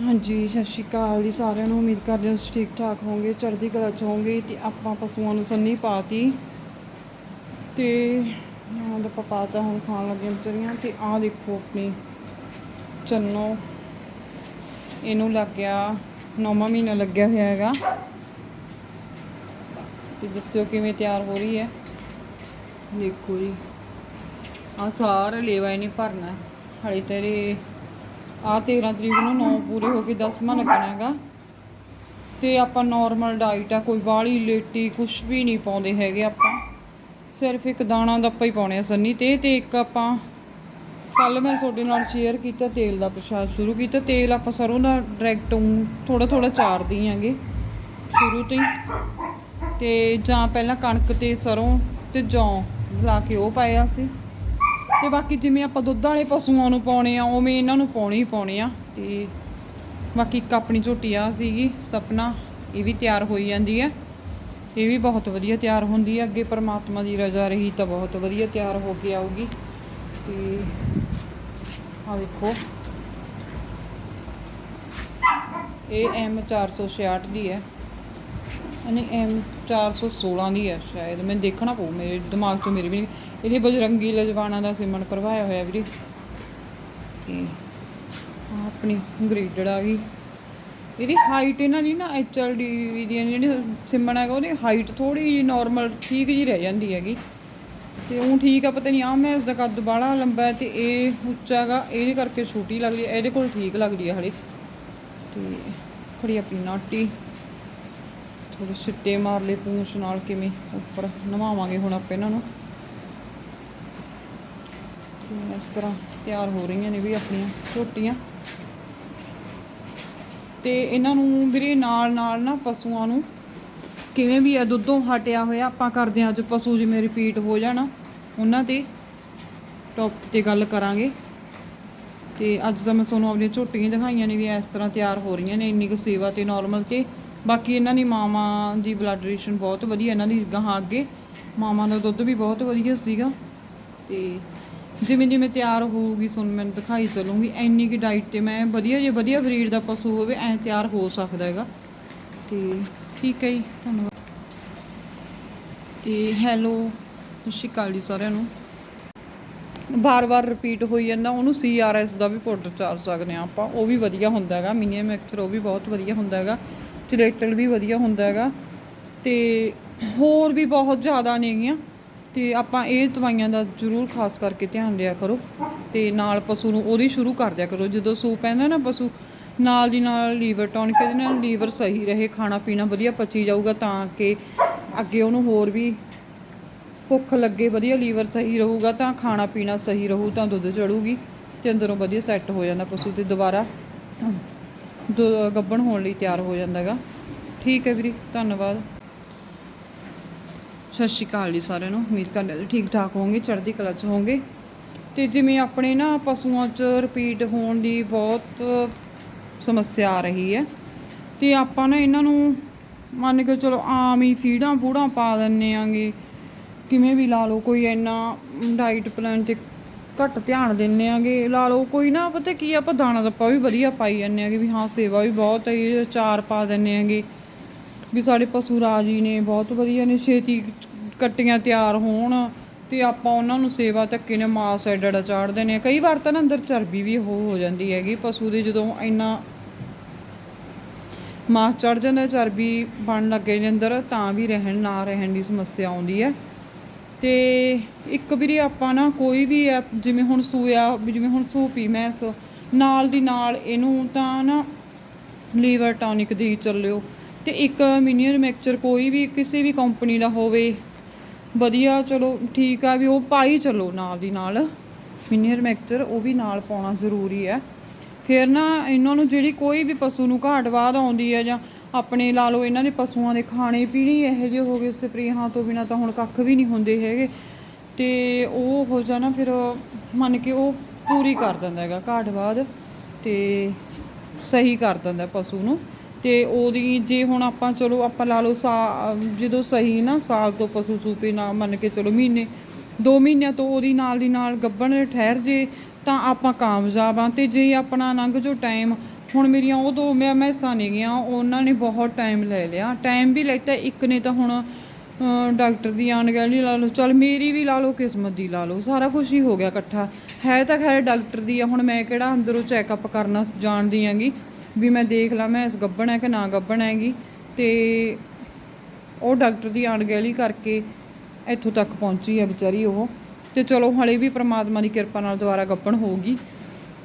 ਹਾਂਜੀ, ਸਤਿ ਸ਼੍ਰੀ ਅਕਾਲ ਜੀ, ਸਾਰਿਆਂ ਨੂੰ ਉਮੀਦ ਕਰਦੇ ਹਾਂ ਤੁਸੀਂ ਠੀਕ ਠਾਕ ਹੋਵੋਗੇ, ਚੜ੍ਹਦੀ ਕਲਾ ਚ ਹੋਵੋਗੇ ਤੇ ਆਪਾਂ ਪਸ਼ੂਆਂ ਨੂੰ ਸੰਨੀ ਪਾਤੀ। ਤੇ ਆਹ ਆਪਾਂ ਪਾਤਾ, ਹੁਣ ਖਾਣ ਲੱਗੇ ਵਿਚਾਰੀਆਂ ਤੇ ਆਹ ਦੇਖੋ ਆਪਣੀ ਚੰਨੋ। ਇਹਨੂੰ ਲੱਗ ਗਿਆ, ਨੌਵਾਂ ਮਹੀਨਾ ਲੱਗਿਆ ਹੋਇਆ ਹੈਗਾ। ਤੇ ਦੱਸਿਓ ਕਿਵੇਂ ਤਿਆਰ ਹੋ ਰਹੀ ਹੈ। ਦੇਖੋ ਜੀ ਆ ਸਾਰਾ ਲੇਵਾ ਇਹਨੇ ਭਰਨਾ, ਹਲੇ ਤੇਰੇ ਆ 13 ਤਰੀਕ ਨੂੰ 9 ਪੂਰੇ ਹੋ ਕੇ 10ਵਾਂ ਲੱਗਣਾ ਹੈਗਾ। ਤੇ ਆਪਾਂ ਨਾਰਮਲ ਡਾਈਟ ਆ, ਕੋਈ ਬਾਹਲੀ ਲੇਟੀ ਕੁਝ ਵੀ ਨਹੀਂ ਪਾਉਂਦੇ ਹੈਗੇ ਆਪਾਂ। ਸਿਰਫ ਇੱਕ ਦਾਣਾ ਦਾ ਆਪਾਂ ਹੀ ਪਾਉਣੇ ਆ ਸੰਨੀ ਤੇ ਤੇ ਇੱਕ ਆਪਾਂ ਕੱਲ ਮੈਂ ਤੁਹਾਡੇ ਨਾਲ ਸ਼ੇਅਰ ਕੀਤਾ ਤੇਲ ਦਾ ਪ੍ਰਸ਼ਾਦ ਸ਼ੁਰੂ ਕੀਤਾ। ਤੇਲ ਆਪਾਂ ਸਰੋਂ ਦਾ ਡਾਇਰੈਕਟ ਥੋੜਾ ਥੋੜਾ ਚਾਰਦੀ ਆਂਗੇ ਸ਼ੁਰੂ ਤੋਂ ਹੀ। ਤੇ ਜਾਂ ਪਹਿਲਾਂ ਕਣਕ ਤੇ ਸਰੋਂ ਤੇ ਜੌਂ ਲਾ ਕੇ ਉਹ ਪਾਇਆ ਸੀ। ਤੇ ਬਾਕੀ ਜਿਵੇਂ ਆਪਾਂ ਦੁੱਧ ਵਾਲੇ ਪਸ਼ੂਆਂ ਨੂੰ ਪਾਉਣੇ ਆ, ਉਵੇਂ ਇਹਨਾਂ ਨੂੰ ਪਾਉਣੇ ਹੀ ਪਾਉਣੇ ਆ। ਤੇ ਬਾਕੀ ਇੱਕ ਆਪਣੀ ਝੋਟੀ ਆ ਸੀਗੀ, ਸਪਨਾ, ਇਹ ਵੀ ਤਿਆਰ ਹੋਈ ਜਾਂਦੀ ਹੈ। ਇਹ ਵੀ ਬਹੁਤ ਵਧੀਆ ਤਿਆਰ ਹੁੰਦੀ ਹੈ। ਅੱਗੇ ਪਰਮਾਤਮਾ ਦੀ ਰਜ਼ਾ ਰਹੀ ਤਾਂ ਬਹੁਤ ਵਧੀਆ ਤਿਆਰ ਹੋ ਕੇ ਆਊਗੀ। ਤੇ ਆ ਦੇਖੋ। ਇਹ ਐਮ 466 ਦੀ ਹੈ। ਨਹੀਂ ਐਮ 416 ਦੀ ਹੈ, ਸ਼ਾਇਦ। ਮੈਨੂੰ ਦੇਖਣਾ ਪਊ, ਮੇਰੇ ਦਿਮਾਗ 'ਚ ਮੇਰੇ ਵੀ ਨਹੀਂ ਇਹਦੇ ਬਜਰੰਗੀ ਲਜਵਾਣਾ ਦਾ ਸਿਮਨ ਕਰਵਾਇਆ ਹੋਇਆ ਵੀਰੇ। ਤੇ ਆਪਣੀ ਗ੍ਰੇਡਡ ਆ ਗਈ। ਇਹਦੀ ਹਾਈਟ ਇਹਨਾਂ ਦੀ ਨਾ ਐਚ ਐਲ ਡੀ ਦੀ ਜਿਹੜੀ ਸਿਮਣ ਹੈਗਾ ਉਹਦੀ ਹਾਈਟ ਥੋੜੀ ਜਿਹੀ ਨਾਰਮਲ ਠੀਕ ਜੀ ਰਹਿ ਜਾਂਦੀ ਹੈਗੀ। ਤੇ ਉਹ ਠੀਕ ਆ, ਪਤਾ ਨਹੀਂ ਆ ਮੈਂ ਇਸਦਾ ਕੱਦ ਬਾਹਲਾ ਲੰਬਾ ਹੈ ਤੇ ਇਹ ਉੱਚਾ ਹੈਗਾ, ਇਹਦੇ ਕਰਕੇ ਛੋਟੀ ਲੱਗਦੀ ਹੈ, ਇਹਦੇ ਕੋਲ ਠੀਕ ਲੱਗਦੀ ਹੈ ਹਲੇ। ਤੇ ਖੜੀ ਆਪਣੀ ਨਾਟੀ ਥੋੜੇ ਛਿੱਟੇ ਮਾਰ ਲਏ ਪੂੰਛ ਨਾਲ ਕਿਵੇਂ ਉੱਪਰ ਨਵਾਵਾਂਗੇ ਹੁਣ ਆਪਾਂ ਇਹਨਾਂ ਨੂੰ। ਇਸ ਤਰ੍ਹਾਂ ਤਿਆਰ ਹੋ ਰਹੀਆਂ ਨੇ ਵੀ ਆਪਣੀਆਂ ਝੋਟੀਆਂ ਤੇ ਇਹਨਾਂ ਨੂੰ ਵੀਰੇ ਨਾਲ ਨਾਲ ਨਾ ਪਸ਼ੂਆਂ ਨੂੰ ਕਿਵੇਂ ਵੀ ਆ ਦੁੱਧੋਂ ਹਟਿਆ ਹੋਇਆ, ਆਪਾਂ ਕਰਦੇ ਹਾਂ ਅੱਜ ਪਸ਼ੂ ਜਿਵੇਂ ਰਿਪੀਟ ਹੋ ਜਾਣਾ। ਉਹਨਾਂ ਤੇ ਟੌਪ ਤੇ ਗੱਲ ਕਰਾਂਗੇ। ਤੇ ਅੱਜ ਤਾਂ ਮੈਂ ਤੁਹਾਨੂੰ ਆਪਣੀਆਂ ਝੋਟੀਆਂ ਦਿਖਾਈਆਂ ਨੇ ਵੀ ਇਸ ਤਰ੍ਹਾਂ ਤਿਆਰ ਹੋ ਰਹੀਆਂ ਨੇ, ਇੰਨੀ ਕੁ ਸੇਵਾ ਤੇ ਨਾਰਮਲ ਤੇ। ਬਾਕੀ ਇਹਨਾਂ ਦੀ ਮਾਵਾਂ ਦੀ ਬਲੱਡ ਰਿਲੇਸ਼ਨ ਬਹੁਤ ਵਧੀਆ, ਇਹਨਾਂ ਦੀ ਗਾਹਾਂ ਅੱਗੇ ਮਾਵਾਂ ਦਾ ਦੁੱਧ ਵੀ ਬਹੁਤ ਵਧੀਆ ਸੀਗਾ। ਤੇ ਜਿਵੇਂ ਜਿਵੇਂ ਤਿਆਰ ਹੋਊਗੀ, ਤੁਹਾਨੂੰ ਮੈਂ ਦਿਖਾਈ ਚੱਲੂਗੀ, ਇੰਨੀ ਕੀ ਡਾਈਟ ਤੇ ਮੈਂ ਵਧੀਆ ਜੇ ਵਧੀਆ ਬਰੀਡ ਦਾ ਪਸ਼ੂ ਹੋਵੇ, ਐ ਤਿਆਰ ਹੋ ਸਕਦਾ ਹੈਗਾ। ਤੇ ਠੀਕ ਹੈ ਜੀ, ਧੰਨਵਾਦ। ਤੇ ਹੈਲੋ ਸਤਿ ਸ਼੍ਰੀ ਅਕਾਲ ਜੀ ਸਾਰਿਆਂ ਨੂੰ। ਬਾਰ-ਬਾਰ ਰਿਪੀਟ ਹੋਈ ਜਾਂਦਾ, ਉਹਨੂੰ ਸੀਆਰਐਸ ਦਾ ਵੀ ਪਾਊਡਰ ਚਾਰ ਸਕਦੇ ਆ ਆਪਾਂ, ਉਹ ਵੀ ਵਧੀਆ ਹੁੰਦਾ ਹੈਗਾ ਮਿਨੀਅਮ ਮਿਕਸਚਰ ਉਹ ਵੀ ਬਹੁਤ ਵਧੀਆ ਹੁੰਦਾ ਹੈਗਾ, ਚਿਲੇਟਲ ਵੀ ਵਧੀਆ ਹੁੰਦਾ ਹੈਗਾ। ਤੇ ਹੋਰ ਵੀ ਬਹੁਤ ਜ਼ਿਆਦਾ ਨੇਗੀਆਂ। ਤੇ ਆਪਾਂ ਇਹ ਦਵਾਈਆਂ ਦਾ ਜ਼ਰੂਰ ਖਾਸ ਕਰਕੇ ਧਿਆਨ ਦਿਆ ਕਰੋ ਤੇ ਨਾਲ ਪਸ਼ੂ ਨੂੰ ਉਹਦੀ ਸ਼ੁਰੂ ਕਰ ਦਿਆ ਕਰੋ। ਜਦੋਂ ਸੂਪ ਪੈਂਦਾ ਨਾ ਪਸ਼ੂ, ਨਾਲ ਦੀ ਨਾਲ ਲੀਵਰ ਟੌਨਿਕ ਇਹਦੇ ਨਾਲ ਲੀਵਰ ਸਹੀ ਰਹੇ, ਖਾਣਾ ਪੀਣਾ ਵਧੀਆ ਪਚੀ ਜਾਊਗਾ ਤਾਂ ਕਿ ਅੱਗੇ ਉਹਨੂੰ ਹੋਰ ਵੀ ਭੁੱਖ ਲੱਗੇ, ਵਧੀਆ ਲੀਵਰ ਸਹੀ ਰਹੂਗਾ ਤਾਂ ਖਾਣਾ ਪੀਣਾ ਸਹੀ ਰਹੂ, ਤਾਂ ਦੁੱਧ ਚੜੂਗੀ ਤੇ ਅੰਦਰੋਂ ਵਧੀਆ ਸੈੱਟ ਹੋ ਜਾਂਦਾ ਪਸ਼ੂ ਤੇ ਦੁਬਾਰਾ ਦੁ- ਗੱਭਣ ਹੋਣ ਲਈ ਤਿਆਰ ਹੋ ਜਾਂਦਾ ਹੈਗਾ ਠੀਕ ਹੈ ਵੀਰੇ, ਧੰਨਵਾਦ। ਸਤਿ ਸ਼੍ਰੀ ਅਕਾਲ ਜੀ ਸਾਰਿਆਂ ਨੂੰ। ਉਮੀਦ ਕਰਦੇ ਹਾਂ ਠੀਕ ਠਾਕ ਹੋਵੋਗੇ, ਚੜ੍ਹਦੀ ਕਲਾ 'ਚ ਹੋਵੋਗੇ। ਤੇ ਜਿਵੇਂ ਆਪਣੇ ਨਾ ਪਸ਼ੂਆਂ 'ਚ ਰਿਪੀਟ ਹੋਣ ਦੀ ਬਹੁਤ ਸਮੱਸਿਆ ਆ ਰਹੀ ਹੈ। ਤੇ ਆਪਾਂ ਨਾ ਇਹਨਾਂ ਨੂੰ ਮੰਨ ਕੇ ਚਲੋ ਆਮ ਹੀ ਫੀਡਾਂ ਫੂੜਾਂ ਪਾ ਦਿੰਨੇ ਆਂਗੇ। ਕਿਵੇਂ ਵੀ ਲਾ ਲਓ, ਕੋਈ ਇੰਨਾ ਡਾਈਟ ਪਲਾਨ ਤੇ ਘੱਟ ਧਿਆਨ ਦਿੰਨੇ ਆਂਗੇ। ਲਾ ਲਓ, ਕੋਈ ਨਾ ਪਤਾ ਕੀ ਆਪਾਂ ਦਾਣਾ ਦੱਪਾ ਵੀ ਵਧੀਆ ਪਾਈ ਜਾਂਦੇ ਆਂਗੇ ਵੀ ਹਾਂ, ਸੇਵਾ ਵੀ ਬਹੁਤ ਹੈ ਚਾਰ ਪਾ ਦਿੰਨੇ ਆਂਗੇ। ਵੀ ਸਾਡੇ ਪਸ਼ੂ ਰਾਜੀ ਨੇ, ਬਹੁਤ ਵਧੀਆ ਨੇ, ਛੇਤੀ ਕੱਟੀਆਂ ਤਿਆਰ ਹੋਣ ਤੇ ਆਪਾਂ ਉਹਨਾਂ ਨੂੰ ਸੇਵਾ ਧੱਕੇ ਨੇ ਮਾਸ ਐਡਾ ਚਾੜਦੇ ਨੇ। ਕਈ ਵਾਰ ਤਾਂ ਨਾ ਅੰਦਰ ਚਰਬੀ ਵੀ ਹੋ ਹੋ ਜਾਂਦੀ ਹੈਗੀ, ਪਸ਼ੂ ਦੇ ਜਦੋਂ ਇੰਨਾ ਮਾਸ ਚੜ ਜਾਂਦਾ, ਚਰਬੀ ਬਣ ਲੱਗੇ ਨੇ ਅੰਦਰ, ਤਾਂ ਵੀ ਰਹਿਣ, ਨਾ ਰਹਿਣ ਦੀ ਸਮੱਸਿਆ ਆਉਂਦੀ ਹੈ ਤੇ ਇੱਕ ਵੀਰੇ ਆਪਾਂ ਨਾ ਕੋਈ ਵੀ ਐ ਜਿਵੇਂ ਹੁਣ ਸੂਇਆ, ਜਿਵੇਂ ਹੁਣ ਸੂਪੀ ਮੈਂਸ, ਨਾਲ ਦੀ ਨਾਲ ਇਹਨੂੰ ਤਾਂ ਨਾ ਲੀਵਰ ਟੌਨਿਕ ਦੇ ਚੱਲਿਓ। ਤੇ ਇੱਕ ਮਿਨੀਅਰ ਮਿਕਸਚਰ ਕੋਈ ਵੀ, ਕਿਸੇ ਵੀ ਕੰਪਨੀ ਦਾ ਹੋਵੇ ਵਧੀਆ, ਚਲੋ ਠੀਕ ਆ ਵੀ ਉਹ ਪਾਈ ਚੱਲੋ ਨਾਲ ਦੀ ਨਾਲ। ਮਿਨੀਅਰ ਮੈਕਚਰ ਉਹ ਵੀ ਨਾਲ ਪਾਉਣਾ ਜ਼ਰੂਰੀ ਹੈ। ਫਿਰ ਨਾ ਇਹਨਾਂ ਨੂੰ ਜਿਹੜੀ ਕੋਈ ਵੀ ਪਸ਼ੂ ਨੂੰ ਘਾਟ ਬਾਅਦ ਆਉਂਦੀ ਹੈ ਜਾਂ ਆਪਣੇ ਲਾ ਲਓ ਇਹਨਾਂ ਦੇ ਪਸ਼ੂਆਂ ਦੇ ਖਾਣੇ ਪੀਣੇ ਇਹੋ ਜਿਹੇ ਹੋ ਗਏ ਸਪਰੇਹਾਂ ਤੋਂ ਬਿਨਾ ਤਾਂ ਹੁਣ ਕੱਖ ਵੀ ਨਹੀਂ ਹੁੰਦੇ ਹੈਗੇ। ਤੇ ਉਹ ਹੋ ਜਾਣਾ ਫਿਰ ਮੰਨ ਕੇ ਉਹ ਪੂਰੀ ਕਰ ਦਿੰਦਾ ਹੈਗਾ ਘਾਟ ਬਾਅਦ ਤੇ ਸਹੀ ਕਰ ਦਿੰਦਾ ਪਸ਼ੂ ਨੂੰ। ਤੇ ਉਹਦੀ ਜੇ ਹੁਣ ਆਪਾਂ ਚਲੋ ਆਪਾਂ ਲਾ ਲਓ ਸਾ ਜਦੋਂ ਸਹੀ ਨਾ ਸਾਲ ਤੋਂ ਪਸ਼ੂ ਸੂਪੇ ਨਾ ਮੰਨ ਕੇ ਚਲੋ ਮਹੀਨੇ 2 ਮਹੀਨਿਆਂ ਤੋਂ ਉਹਦੀ ਨਾਲ ਦੀ ਨਾਲ ਗੱਭਣ ਠਹਿਰ ਜੇ ਤਾਂ ਆਪਾਂ ਕਾਮਯਾਬ ਆ ਤੇ ਜੇ ਆਪਣਾ ਲੰਘ ਜੋ ਟਾਈਮ ਹੁਣ ਮੇਰੀਆਂ ਉਹ ਦੋ ਮੈਂ ਮੈਸਾਂ ਨਹੀਂ ਗਈਆਂ, ਉਹਨਾਂ ਨੇ ਬਹੁਤ ਟਾਈਮ ਲੈ ਲਿਆ। ਟਾਈਮ ਵੀ ਲੈਤਾ, ਇੱਕ ਨੇ ਤਾਂ ਹੁਣ ਡਾਕਟਰ ਦੀ ਅਣਗਹਿਲੀ ਲਾ ਲਓ, ਚਲ ਮੇਰੀ ਵੀ ਲਾ ਲਓ, ਕਿਸਮਤ ਦੀ ਲਾ ਲਓ, ਸਾਰਾ ਕੁਝ ਹੀ ਹੋ ਗਿਆ ਇਕੱਠਾ। ਹੈ ਤਾਂ ਖੈਰ ਡਾਕਟਰ ਦੀ ਆ, ਹੁਣ ਮੈਂ ਕਿਹੜਾ ਅੰਦਰੋਂ ਚੈੱਕਅਪ ਕਰਨਾ ਜਾਣਦੀ ਆਂਗੀ ਵੀ ਮੈਂ ਦੇਖ ਲਾਂ, ਮੈਂ ਇਸ ਗੱਭਣ ਹੈ ਕਿ ਨਾ ਗੱਭਣ ਹੈਗੀ। ਤੇ ਉਹ ਡਾਕਟਰ ਦੀ ਅਣਗਹਿਲੀ ਕਰਕੇ ਇੱਥੋਂ ਤੱਕ ਪਹੁੰਚੀ ਹੈ ਵਿਚਾਰੀ ਉਹ। ਤੇ ਚਲੋ, ਹਲੇ ਵੀ ਪ੍ਰਮਾਤਮਾ ਦੀ ਕਿਰਪਾ ਨਾਲ ਦੁਬਾਰਾ ਗੱਭਣ ਹੋਊਗੀ।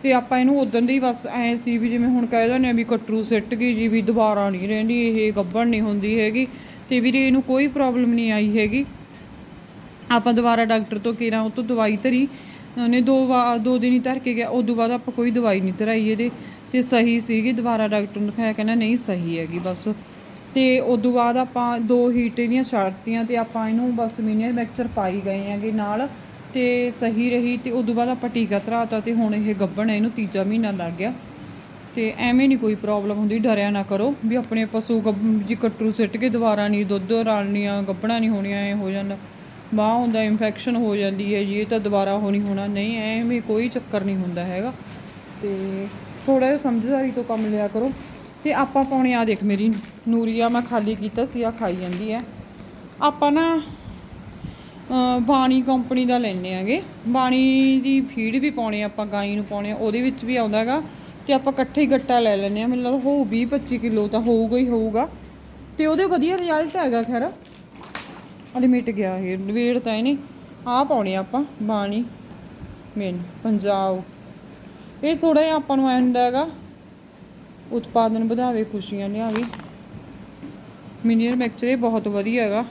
ਤੇ ਆਪਾਂ ਇਹਨੂੰ ਉਦੋਂ ਦੀ ਬਸ ਐ ਸੀ ਵੀ ਜਿਵੇਂ ਹੁਣ ਕਹਿ ਦਿੰਦੇ ਆ ਵੀ ਕਟਰੂ ਸਿੱਟ ਗਈ ਜੀ, ਵੀ ਦੁਬਾਰਾ ਨਹੀਂ ਰਹਿੰਦੀ, ਇਹ ਗੱਭਣ ਨਹੀਂ ਹੁੰਦੀ ਹੈਗੀ। ਤੇ ਵੀਰੇ, ਇਹਨੂੰ ਕੋਈ ਪ੍ਰੋਬਲਮ ਨਹੀਂ ਆਈ ਹੈਗੀ। ਆਪਾਂ ਦੁਬਾਰਾ ਡਾਕਟਰ ਤੋਂ ਕਿਹਾ, ਉਹ ਤੋਂ ਦਵਾਈ ਧਰੀ। ਉਹਨੇ ਦੋ ਵਾ- ਦੋ ਦਿਨ ਹੀ ਧਰ ਕੇ ਗਿਆ, ਉਦੋਂ ਬਾਅਦ ਆਪਾਂ ਕੋਈ ਦਵਾਈ ਨਹੀਂ ਧਰਾਈ ਇਹਦੇ। ਤੇ ਸਹੀ ਸੀਗੀ, ਦੁਬਾਰਾ ਡਾਕਟਰ ਨੂੰ ਦਿਖਾਇਆ, ਕਹਿੰਦਾ ਨਹੀਂ ਸਹੀ ਹੈਗੀ, ਬਸ। ਤੇ ਉਦੋਂ ਬਾਅਦ ਆਪਾਂ ਦੋ ਹੀਟ ਇਹਦੀਆਂ ਛੱਡਤੀਆਂ ਤੇ ਆਪਾਂ ਇਹਨੂੰ ਬਸ ਮੀਨੀਅਰ ਮੈਕਚਰ ਪਾਈ ਗਏ ਹੈਗੇ ਨਾਲ ਤੇ ਸਹੀ ਰਹੀ ਤੇ ਉਦੋਂ ਬਾਅਦ ਆਪਾਂ ਟੀਕਾ ਧਰਾਤਾ ਤੇ ਹੁਣ ਇਹ ਗੱਭਣ ਹੈ, ਇਹਨੂੰ ਤੀਜਾ ਮਹੀਨਾ ਲੱਗ ਗਿਆ। ਤੇ ਐਵੇਂ ਨਹੀਂ ਕੋਈ ਪ੍ਰੋਬਲਮ ਹੁੰਦੀ, ਡਰਿਆ ਨਾ ਕਰੋ ਵੀ ਆਪਣੇ ਪਸ਼ੂ ਗੱਭ- ਜੀ ਕਟਰੂ ਸਿੱਟ ਕੇ ਦੁਬਾਰਾ ਨਹੀਂ, ਦੁੱਧ ਰਲਣੀਆਂ ਗੱਭਣਾ ਨਹੀਂ ਹੋਣੀਆਂ, ਐ ਹੋ ਜਾਂਦਾ ਬਾਹ ਹੁੰਦਾ ਇਨਫੈਕਸ਼ਨ ਹੋ ਜਾਂਦੀ ਹੈ ਜੀ, ਇਹ ਤਾਂ ਦੁਬਾਰਾ ਹੋ ਨਹੀਂ ਹੋਣਾ, ਨਹੀਂ, ਐਵੇਂ ਕੋਈ ਚੱਕਰ ਨਹੀਂ ਹੁੰਦਾ ਹੈਗਾ। ਤੇ ਥੋੜਾ ਜਿਹਾ ਸਮਝਦਾਰੀ ਤੋਂ ਕੰਮ ਲਿਆ ਕਰੋ। ਤੇ ਆਪਾਂ ਪਾਉਣੇ ਆ ਦੇਖ ਮੇਰੀ ਨੂਰੀਆ ਮੈਂ ਖਾਲੀ ਕੀਤਾ ਸੀ ਆ ਖਾਈ ਜਾਂਦੀ ਹੈ। ਆਪਾਂ ਨਾ ਬਾਣੀ ਕੰਪਨੀ ਦਾ ਲੈਣੇ ਆਗੇ ਬਾਣੀ ਦੀ ਫੀਡ ਵੀ ਪਾਉਣੇ ਆਪਾਂ, ਗਾਈ ਨੂੰ ਪਾਉਣੇ ਆ, ਉਹਦੇ ਵਿੱਚ ਵੀ ਆਉਂਦਾ ਹੈਗਾ। ਤੇ ਆਪਾਂ ਇਕੱਠੇ ਹੀ ਗੱਟਾ ਲੈ ਲੈਣੇ ਆ ਮੈਨੂੰ ਲੱਗਦਾ ਹੋਊ 20 25 ਕਿਲੋ ਤਾਂ ਹੋਊਗਾ ਹੀ ਹੋਊਗਾ। ਤੇ ਉਹਦੇ ਵਧੀਆ ਰਿਜ਼ਲਟ ਹੈਗਾ ਖੈਰ। ਅਲੇ ਮਿਟ ਗਿਆ ਇਹ ਵੇੜ ਤਾਂ ਇਹਨੇ, ਆਹ ਪਾਉਣੇ ਆਪਾਂ, ਬਾਣੀ ਮੇਨ ਪੰਜਾਬ। ਇਹ ਥੋੜਾ ਜਿਹਾ ਆਪਾਂ ਨੂੰ ਐਂਡ ਹੈਗਾ। ਉਤਪਾਦਨ ਵਧਾਵੇ, ਖੁਸ਼ੀਆਂ ਲਿਆਵੇ। ਮਿਨੀਅਰ ਮੈਕਚਰ ਇਹ ਬਹੁਤ ਵਧੀਆ ਹੈਗਾ।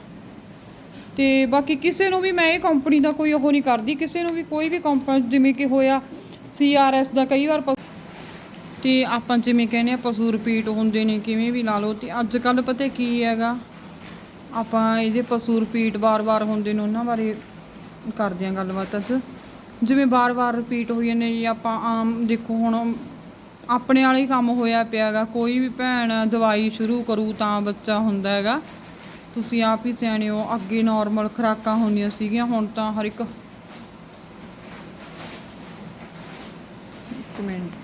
ਤੇ ਬਾਕੀ ਕਿਸੇ ਨੂੰ ਵੀ ਮੈਂ ਇਹ ਕੰਪਨੀ ਦਾ ਕੋਈ ਉਹ ਨਹੀਂ ਕਰਦੀ। ਕਿਸੇ ਨੂੰ ਵੀ ਕੋਈ ਵੀ ਕੰਪਨੀ ਜਿਵੇਂ ਕਿ ਹੋਇਆ ਸੀਆਰਐਸ ਦਾ ਕਈ ਵਾਰ ਪ- ਤੇ ਆਪਾਂ ਜਿਵੇਂ ਕਹਿੰਦੇ ਆ ਪਸ਼ੂ ਰਿਪੀਟ ਹੁੰਦੇ ਨੇ, ਕਿਵੇਂ ਵੀ ਲਾ ਲਓ। ਤੇ ਅੱਜ ਕੱਲ ਪਤਾ ਕੀ ਹੈਗਾ? ਆਪਾਂ ਇਹਦੇ ਪਸ਼ੂ ਰਿਪੀਟ ਵਾਰ-ਵਾਰ ਹੁੰਦੇ ਨੇ, ਉਹਨਾਂ ਬਾਰੇ ਕਰਦੇ ਆ ਗੱਲਬਾਤ ਅੱਜ। ਜਿਵੇਂ ਵਾਰ-ਵਾਰ ਰਿਪੀਟ ਹੋਈ ਜਾਂਦੇ ਜੀ, ਆਪਾਂ ਆਮ ਦੇਖੋ ਹੁਣ ਆਪਣੇ ਵਾਲੇ ਹੀ ਕੰਮ ਹੋਇਆ ਪਿਆ ਹੈਗਾ। ਕੋਈ ਵੀ ਭੈਣ ਦਵਾਈ ਸ਼ੁਰੂ ਕਰੂ ਤਾਂ ਬੱਚਾ ਹੁੰਦਾ ਹੈਗਾ। ਤੁਸੀਂ ਆਪ ਹੀ ਸਿਆਣੇ ਹੋ, ਅੱਗੇ ਨਾਰਮਲ ਖੁਰਾਕਾਂ ਹੁੰਦੀਆਂ ਸੀਗੀਆਂ, ਹੁਣ ਤਾਂ ਹਰ ਇੱਕ ਇੱਕ ਮਿੰਟ।